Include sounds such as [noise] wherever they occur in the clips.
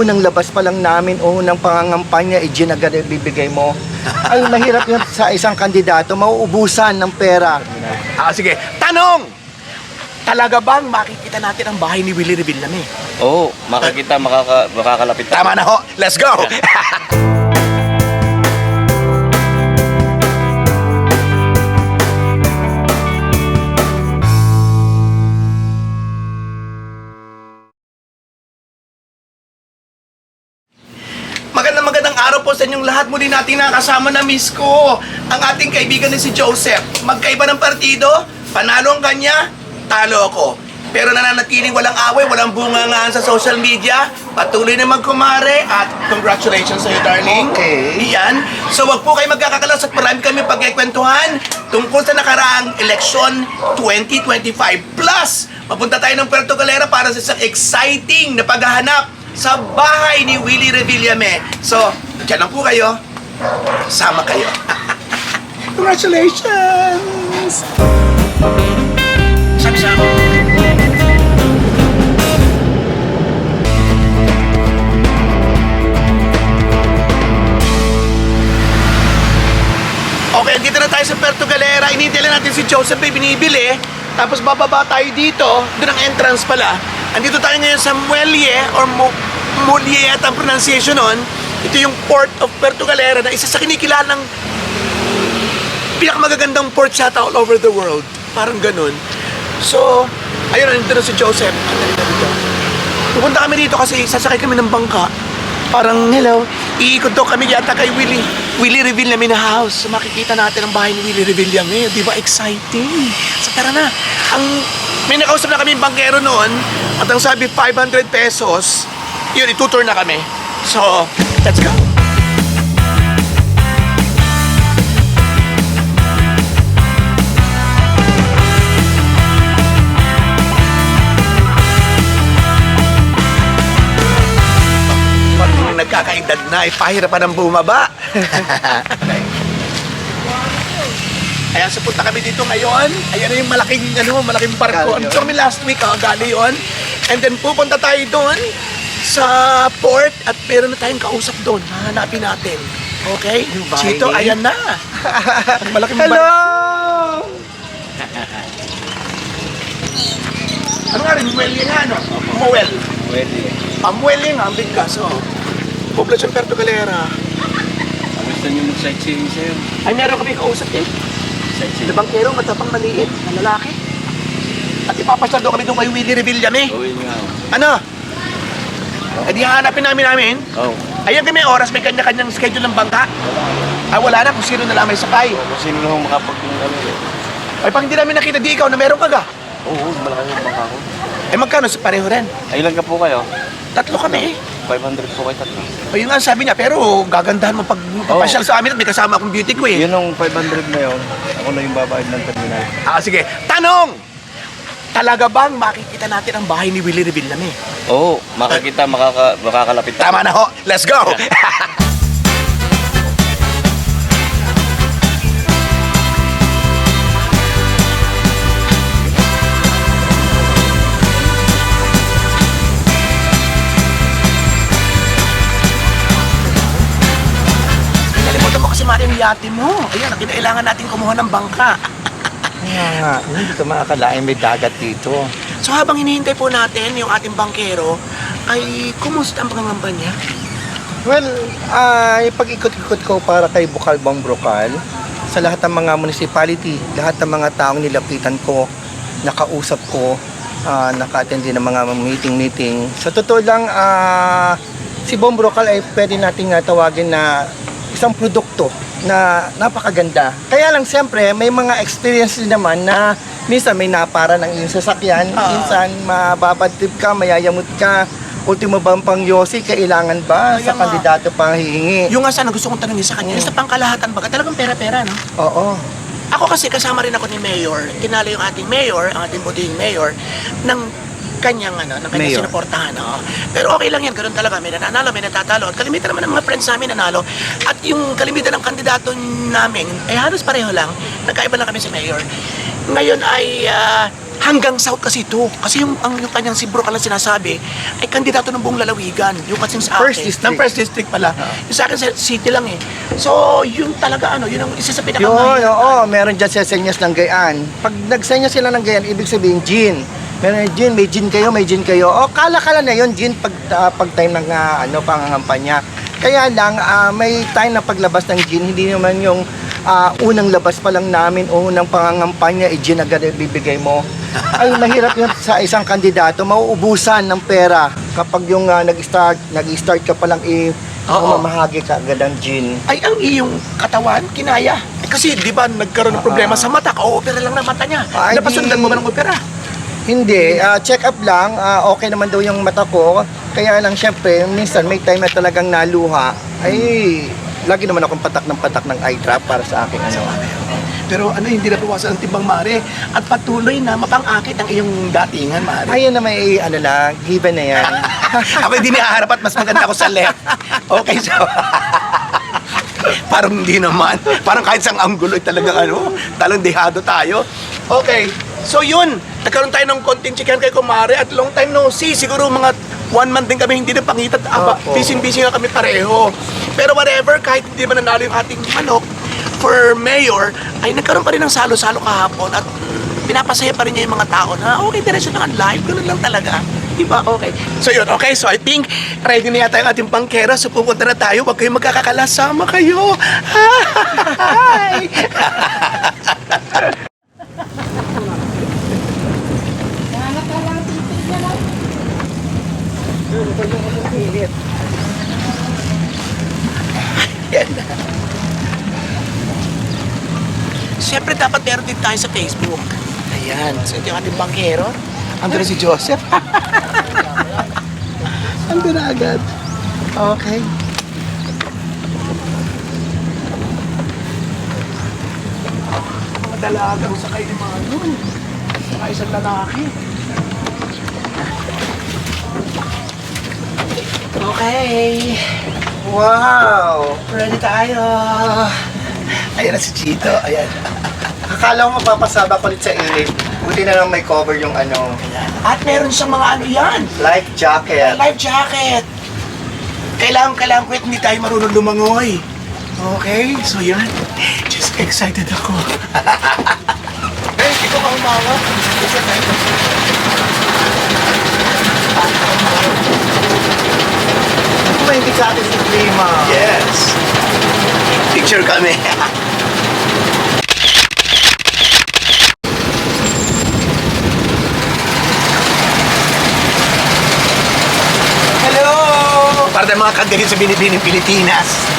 unang labas pa lang namin, o unang pangangampanya, eh, gin agad mo. [laughs] Ay, mahirap yun sa isang kandidato, mauubusan ng pera. Ah, sige. Tanong! Talaga bang makikita natin ang bahay ni Willie Revillame? Oo, makakita, makaka, makakalapit. Tama na ho. Let's go! [laughs] sa inyong lahat. Muli natin nakasama na miss ko. Ang ating kaibigan na si Joseph. Magkaiba ng partido, panalo ang kanya, talo ako. Pero nananatiling walang away, walang bungangaan sa social media. Patuloy na magkumare at congratulations sa iyo, darling. Okay. Iyan. So wag po kayo magkakakalas at marami kami pagkikwentuhan tungkol sa nakaraang eleksyon 2025. Plus, mapunta tayo ng Puerto Galera para sa isang exciting na paghahanap sa bahay ni Willie Revillame. So, dyan lang po kayo. Sama kayo. [laughs] Congratulations! Sabi-sama. Okay, dito na tayo sa Puerto Galera. Inintay natin si Joseph ay binibili. Tapos bababa tayo dito. Doon ang entrance pala. Andito tayo ngayon sa Muelle or Mu Muelle at ang pronunciation nun. Ito yung Port of Puerto Galera na isa sa kinikilalang pinakamagagandang port sa all over the world. Parang ganun. So, ayun, nandito na si Joseph. Pupunta kami dito kasi sasakay kami ng bangka. Parang, hello, iikot daw kami yata kay Willie. Willie Revillame na house. Makikita natin ang bahay ni Willie Revillame. Di ba exciting? So, tara na. Ang, may nakausap na kami yung bangkero noon at ang sabi 500 pesos, yun, itutur na kami. So, let's go. Pag nagkakaedad na, eh, pahirapan ang bumaba. [laughs] Ayan, so punta kami dito ngayon. Ayan na yung malaking, ano, malaking barko. Dito kami last week, oh, gali yun. And then pupunta tayo doon sa port at meron na tayong kausap doon. Hahanapin natin. Okay? Chito, ayan na. [laughs] Ang malaking Hello! barko. [laughs] Ano nga rin, muwelye nga, no? Muwel. Pwede. Pamuwelye nga, ang bigkas, oh. Poblasyon Puerto Galera. Gusto niyo mag-sightseeing sir? Ay, meron kami kausap eh. Sightseeing. Na bangkero, matapang maliit, na lalaki. At ipapasya doon kami doon kay Willie Revillame. Gawin nga. oh. Ano? Eh di hanapin namin namin. Oo. Ayan kami oras, may kanya-kanyang schedule ng bangka. Ah, wala na kung sino na lang may sakay. Kung sino lang makapag ano eh. Ay, pag hindi namin nakita, di ikaw na meron ka ga. Oo, malaki yung bangka ko. Eh, magkano sa pareho rin? Ay, ilan ka po kayo? Tatlo kami eh. 500 po kayo tatlo. Ayun nga ang sabi niya, pero gagandahan mo pag papasyal sa amin at may kasama akong beauty ko eh. Yun ang 500 na yun. Ako na yung babayad ng terminal. Ah, sige. Tanong! Talaga bang makikita natin ang bahay ni Willie Revillame? Oo, makakita, makaka, makakalapit. Tama na ho. Let's go! Kalimutan mo kasi mali yung yate mo. Ayan, kinailangan natin kumuha ng bangka. Kaya nga, hindi ko makakalain may dagat dito. So habang hinihintay po natin yung ating bangkero, ay kumusta ang pangangamba niya? Well, ay pag-ikot-ikot ko para kay Bukal Bang Brokal, sa lahat ng mga municipality, lahat ng mga taong nilapitan ko, nakausap ko, ah, naka-attend din ng mga meeting-meeting. Sa totoo lang, ah, si Bong Brokal ay pwede nating ah, tawagin na isang produkto na napakaganda. Kaya lang siyempre, may mga experience din naman na minsan may napara ng iyong sasakyan, Ah. minsan mababad trip ka, mayayamot ka, ultimo bang pang Yossi, kailangan ba Kaya sa nga. kandidato pang hihingi? Yung nga sana gusto kong tanongin sa kanya, yung sa pangkalahatan ba, talagang pera-pera, no? Oo. Ako kasi kasama rin ako ni Mayor, tinalo yung ating Mayor, ang ating butihing Mayor, ng kanyang ano, ng kanyang Mayor. sinuportahan. No? Pero okay lang yan, ganun talaga. May nananalo, may natatalo. At kalimitan naman ng mga friends namin nanalo. At yung kalimitan ng kandidato namin, ay halos pareho lang. Nagkaiba lang kami sa Mayor. Ngayon ay ah, hanggang south kasi ito. Kasi yung, ang, yung kanyang si Brook lang sinasabi, ay kandidato ng buong lalawigan. Yung kasi sa First akin, district. ng first district pala. Yung sa akin, sa city lang eh. So, yun talaga ano, yun ang isa sa Yun, pinakamahirap. oo, meron dyan sa senyas ng gayaan. Pag nagsenya sila ng gayaan, ibig sabihin gin. Yung gin, may gin kayo, may gin kayo. O, kala-kala na yun, gin pag, ah, pag time ng ah, ano, pangangampanya. Kaya lang, ah, may time na paglabas ng gin, hindi naman yung ah, unang labas pa lang namin o unang pangangampanya, eh, gin agad ang bibigay mo. [laughs] Ay, mahirap yun sa isang kandidato, mauubusan ng pera kapag yung ah, nag-start, nag-start ka pa lang eh, Oo. mamahagi ka agad ng gin. ay ang iyong katawan, kinaya. Eh, kasi, di ba, nagkaroon ng problema sa mata, ka-opera lang ng mata niya. Ay, Napasundan di- mo ba ng opera? Hindi, ah, check up lang, ah, okay naman daw yung mata ko. Kaya lang syempre, minsan may time na talagang naluha. Ay, lagi naman akong patak ng patak ng eye drop para sa aking ano. Pero ano, hindi nabawasan ang timbang mare. At patuloy na mapangakit ang iyong datingan, mare. Ayun na may ano na, given na yan. [laughs] ako hindi nihaharap at mas maganda ako sa left. Okay, so... [laughs] Parang hindi naman. Parang kahit sang anggulo ay talagang ano, talang dehado tayo. Okay, so yun. Nagkaroon tayo ng konting chicken kay Kumare at long time no see. Siguro mga one month din kami hindi na pangitat. Aba, Opo. busy-busy nga kami pareho. Pero whatever, kahit hindi man nanalo yung ating manok for mayor, ay nagkaroon pa rin ng salo-salo kahapon at pinapasaya pa rin niya yung mga tao na okay, diretso na ang live. Ganun lang talaga. Diba? Okay. So yun, okay. So I think ready na yata yung ating pangkera. So pupunta na tayo. Huwag kayong magkakakalasama kayo. [laughs] Hi! [laughs] Yan na. Siyempre dapat meron din tayo sa Facebook. Ayan. So ito yung ating bangkero. Ando na si Joseph. [laughs] Ando na agad. Okay. Mga dalagang sakay ni Manu. Saka isang lalaki. Okay. wow! Ready tayo. Ayan na si Chito. Ayan. Akala ko mapapasaba ko ulit sa init. Buti na lang may cover yung ano, At meron siyang mga ano yan. life jacket. Life jacket. Kailangan, kailangan ko hindi tayo marunong lumangoy. Okay, so yan. Just excited ako. [laughs] Eh, ikaw ka umawa. Isa tayo. Kumainti sa atin si Prima. Yes. Picture kami. Hello! Para tayong mga kagalit sa binibining Pilipinas.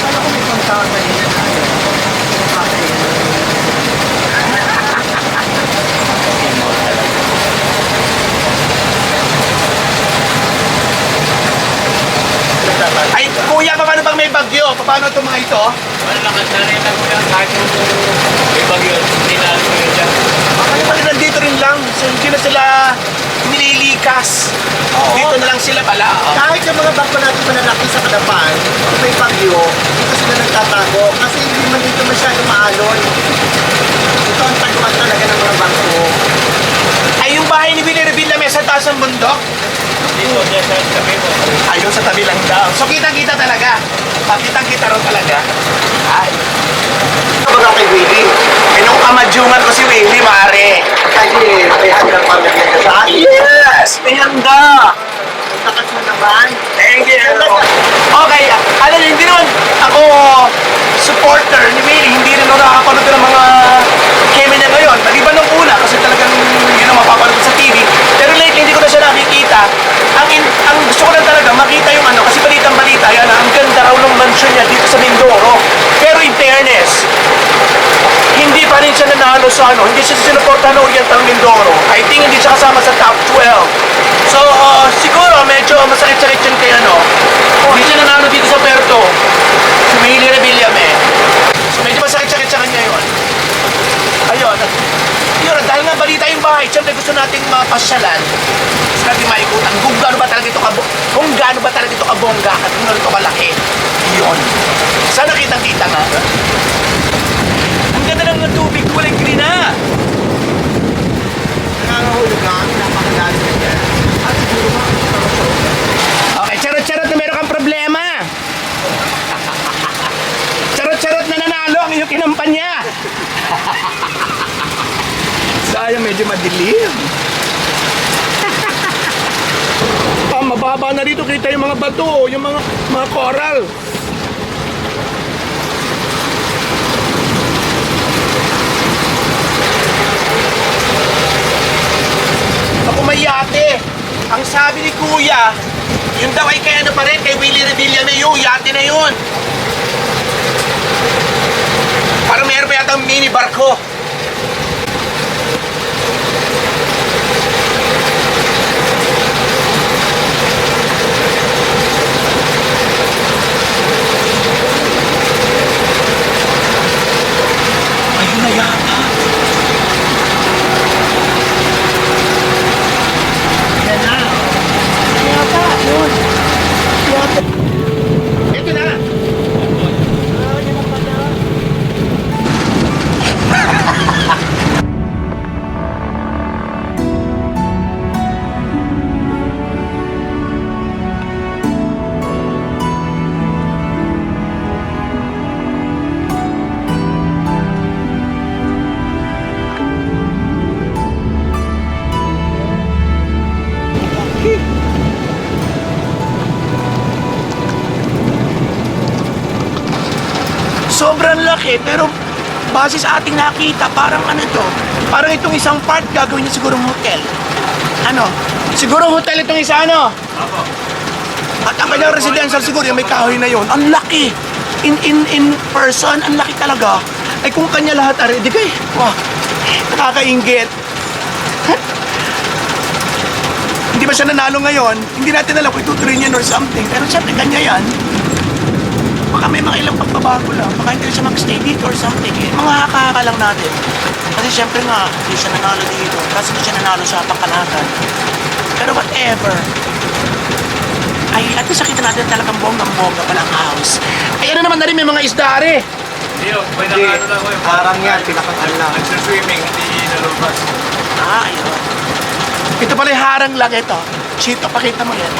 Akala ko may pangtawag na yun. Ay, kuya, paano pag may bagyo? Paano itong mga ito? Wala naman na rin ako yan. Kahit yung may bagyo, hindi na ako yun dyan. Ano pala nandito rin lang? So, hindi na sila nililikas. Dito na lang sila pala. oh. Kahit yung mga bangko natin mananaki sa kadapan, kung may bagyo, dito sila nagtatago kasi hindi man dito masyado maalon. Ito ang taguan talaga ng mga bangko. Ay, yung bahay ni Willie Revilla may sa taas ng bundok. Dito, dyan sa tabi mo. Ayun sa tabi lang daw. So, kitang-kita talaga. Pakitang-kita raw talaga. Ay. Baga kay Willie, Eh, nung kamadyungan ko si Willie, mare. kasi may hanggang pamilya ka sa akin. Yes! May handa! Takas mo naman. Thank you. Okay, alam niyo, hindi naman ako supporter ni Willie. Hindi rin ako nakakapanood ng mga keme niya ngayon. Maliban nung una, kasi talagang yun ang mapapanood sa TV. Pero lately, hindi ko na siya nakikita. Ang, in- ang gusto ko lang talaga, makita yung ano, kasi balitang balita, yan, ang ganda raw ng mansion niya dito sa Mindoro. Pero in fairness, hindi pa rin siya nanalo sa ano, hindi siya sinuportahan ng Oriental Mindoro. I think hindi siya kasama sa top 12. So, uh, siguro medyo masakit-sakit yun kay ano. Hindi siya nanalo dito sa Puerto. Si Maylin Rebillame. eh. So, medyo masakit-sakit sa kanya yun. Ayun. Yun, dahil nga balita yung bahay, siyempre gusto nating mapasyalan. Natin maikutan kung gaano ba talaga ito kabo kung gaano ba talaga ito kabongga at kung gaano ito kalaki. Yun. Sana kitang-kita nga. Ang ganda ng mga tubig, walang green na. Nakakahulog lang, napakalalim yan. At siguro Okay, charot-charot na meron kang problema. Charot-charot na nanalo ang iyong kinampanya. [laughs] Sayang, medyo madilim. Mababa na rito. Kita yung mga bato, yung mga, mga coral. Ako may yate. Ang sabi ni Kuya, yun daw ay kay ano pa rin, kay Willie Revillame yung yate na yun. Parang meron pa yata mini barko. Sobrang laki, pero base sa ating nakita, parang ano to, parang itong isang part gagawin niya siguro hotel. Ano? Siguro hotel itong isa, ano? At ang kanyang residential siguro, yung may kahoy na yon. Ang laki! In, in, in person, ang laki talaga. Ay kung kanya lahat, are, di kay, wow, nakakaingit. Hindi ba siya nanalo ngayon? Hindi natin alam kung itutuloy niya or something. Pero siyempre, kanya yan. Baka may mga ilang pagbabago lang. Baka hindi siya mag-stay dito or something. Eh. Mga haka lang natin. Kasi siyempre nga, hindi siya nanalo dito. Kasi hindi siya nanalo sa pangkalahatan. Pero whatever. Ay, at least nakita natin talagang bonggang-bongga pala ang house. Ay, ano naman na rin, may mga isdare. Hindi may nakano lang ko yung Parang yan, pinakatan lang. Nagsa-swimming, hindi nalubas. Ah, ayun. Ito pala yung harang lang ito. Chito, pakita mo yan.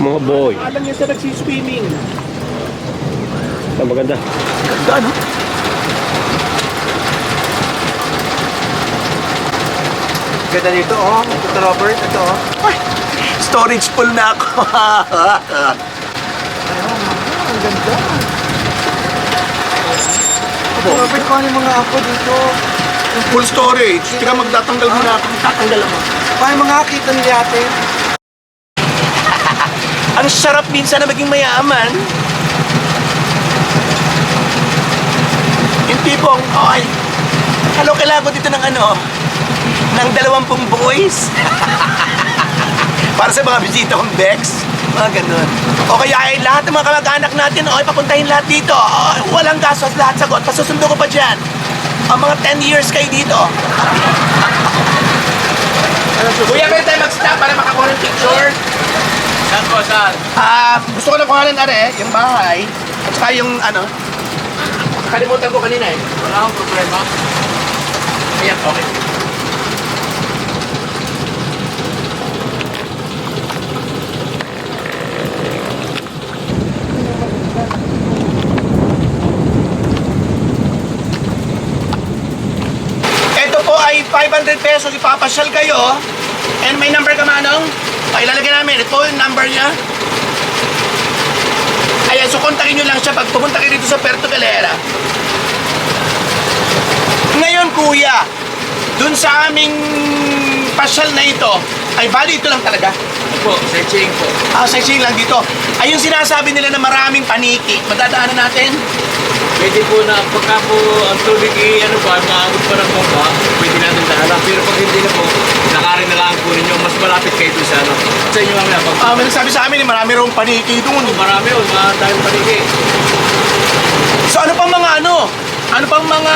Mga boy. Alam niya sa nagsiswimming. Ah, maganda. Ganda, no? Ganda dito, oh. Ito, Robert, ito, oh. Ay, storage full na ako. Ang ganda. Robert, kung ano yung mga ako dito. full storage. Tika magtatanggal muna ako. Tatanggal mo. Kung yung mga kita ate. Ang sarap minsan na maging mayaman. Yung tipong, ay, hello, kailangan ko dito ng ano, ng dalawampung boys. [laughs] Para sa mga bisita kong Bex. Mga ganun. O kaya ay lahat ng mga kamag-anak natin, okay, papuntahin lahat dito. O, walang gastos, lahat sagot. Pasusundo ko pa dyan. Ang mga 10 years kayo dito. Kuya, pwede tayo mag-stop para makakuha ng picture? Saan po, saan? Ah, gusto ko na kuhanan are, yung bahay, at saka yung ano, kalimutan ko kanina eh. Wala akong problema. Ayan, okay. Ito po ay 500 pesos, ipapasyal kayo. And may number ka manong? Ay, ilalagay namin. Ito yung number niya. Ayan, so kontakin nyo lang siya pag pumunta kayo dito sa Puerto Galera. Ngayon, kuya, dun sa aming pasyal na ito, ay bali ito lang talaga. Po, setching po. Ah, sa lang dito. Ay yung sinasabi nila na maraming paniki. Madadaanan natin? Pwede po na, pagka po ang tubig i, ano pa, maabot pa ng bomba, pwede natin daanan. Pero pag hindi na po, nakarin na lang po ninyo, mas malapit kayo dun sa ano. Sa inyo kami pag Ah, may nagsabi sa amin, eh, marami raw paniki doon. marami o, mga tayong paniki. So ano pang mga ano? Ano pang mga...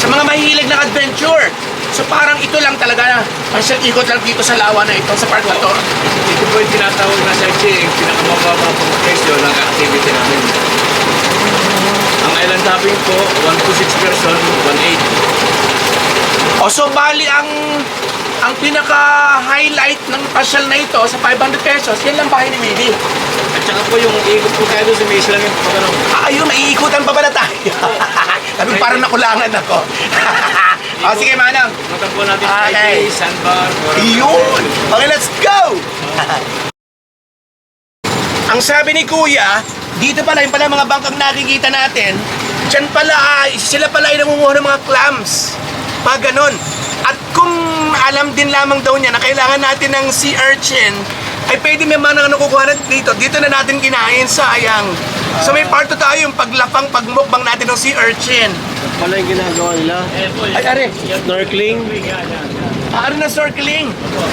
Sa mga mahihilig ng adventure? So parang ito lang talaga, partial ikot lang dito sa lawa na ito, sa part na to. Ito po yung tinatawag na sightseeing, pinakamababa pong presyo ng activity namin. Ang island hopping po, 1 to 6 person, 1.8. O so bali ang ang pinaka-highlight ng pasyal na ito sa 500 pesos, yan lang bahay ni Willie. At saka po yung ikot po tayo doon sa may isla ng pag ano. Ah, ayun, naiikutan pa ba na tayo? [laughs] Sabi parang nakulangan ako. o [laughs] sige, manang. Mata po natin Okay. okay. sandbar, or Yun! Okay, let's go! Ang sabi ni Kuya, dito pala yung pala mga bangkang nakikita natin, dyan pala, ah, sila pala ay nangunguha ng mga clams. Pag ganon. At kung alam din lamang daw niya na kailangan natin ng sea urchin, ay pwede may mga ano kukuha natin dito. Dito na natin kinain, sayang. So may part to tayo yung paglapang, pagmukbang natin ng sea urchin. Pala yung ginagawa nila. Ay, are, Snorkeling. ah, ano na snorkeling?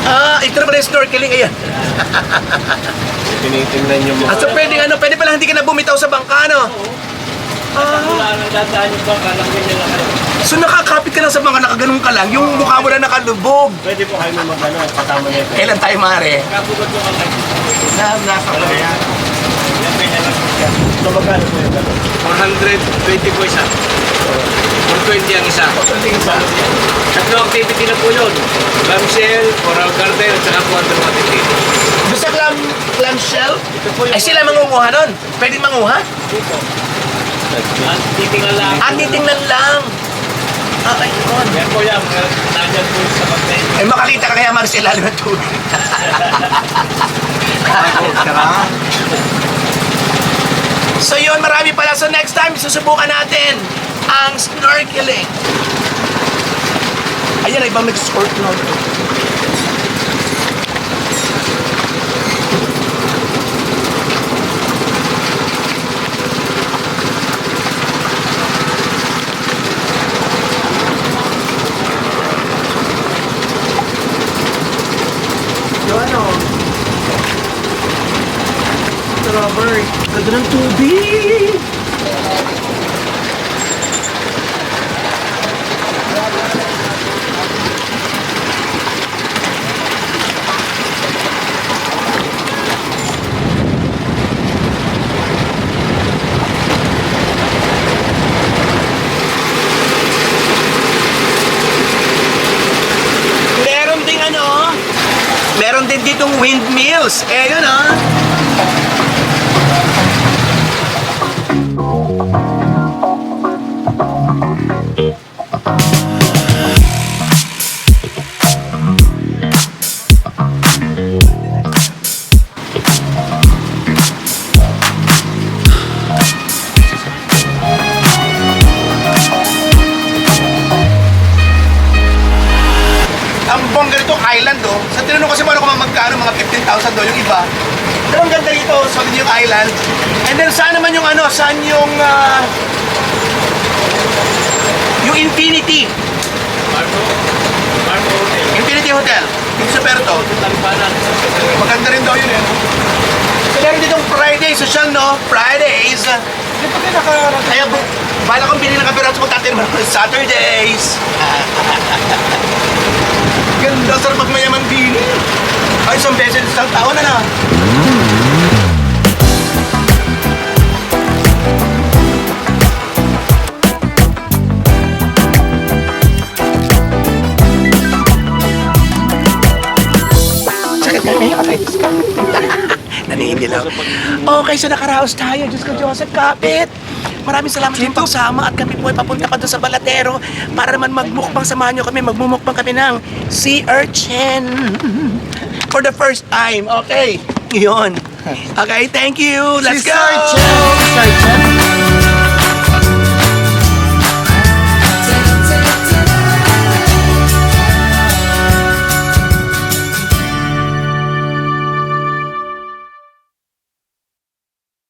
Ah, ito na pala yung snorkeling, ayan. [laughs] Tinitingnan yung mga... Ah, so pwede ano, pwede pala hindi ka na bumitaw sa bangka, no? Wala nang dadaan yung bangka, lang ganyan lang kayo. So nakakapit ka lang sa mga nakaganong ka lang, yung mukha mo na nakalubog. Pwede po kayo mag ano, kasama nito. Kailan tayo, mare? Kapugod po kami. Na, nasa ko yan. So magkano po yung ano? 420 po isa. 420 ang isa. Tatlo activity na po yun. Clamshell, coral garden, at saka po underwater dito. Gusto clam, clam shell? Ito po yung... Ay sila mangunguha nun. Pwede manguha? Dito. At titingnan lang. Ah, titingnan lang. Ah, ayun. Yan po yan. Nandiyan po sa pagkain. Ay makakita ka kaya Marcel ilalim ng tubig. [laughs] so yun, marami pala. So next time, susubukan natin ang snorkeling. Ayan, iba mag-snorkel. Yung ano? Ito, Robert. Ganda ng tubig! Meron ding ano, meron din ditong windmills. Eh, yun ah. Yung Infinity, Marco. Marco Hotel. Infinity Hotel, yung sa Perto. Maganda rin daw yun eh. So meron ditong Friday, social no? Fridays. Hindi pa kayo naka... Kaya bu- bala kong binili ng kapirat sa magtatin mo Saturdays. [laughs] Ganda, sarap pag mayaman bili. Ay, isang beses isang taon na na. [laughs] lang. Okay, so nakaraos tayo. Diyos ko, Joseph Kapit. Maraming salamat sa inyong pagsama at kami po ay papunta pa doon sa Balatero para naman magmukbang samahan nyo kami. Magmumukbang kami ng sea urchin for the first time. Okay, yun. [laughs] Okay, thank you. Let's Sea go! urchin!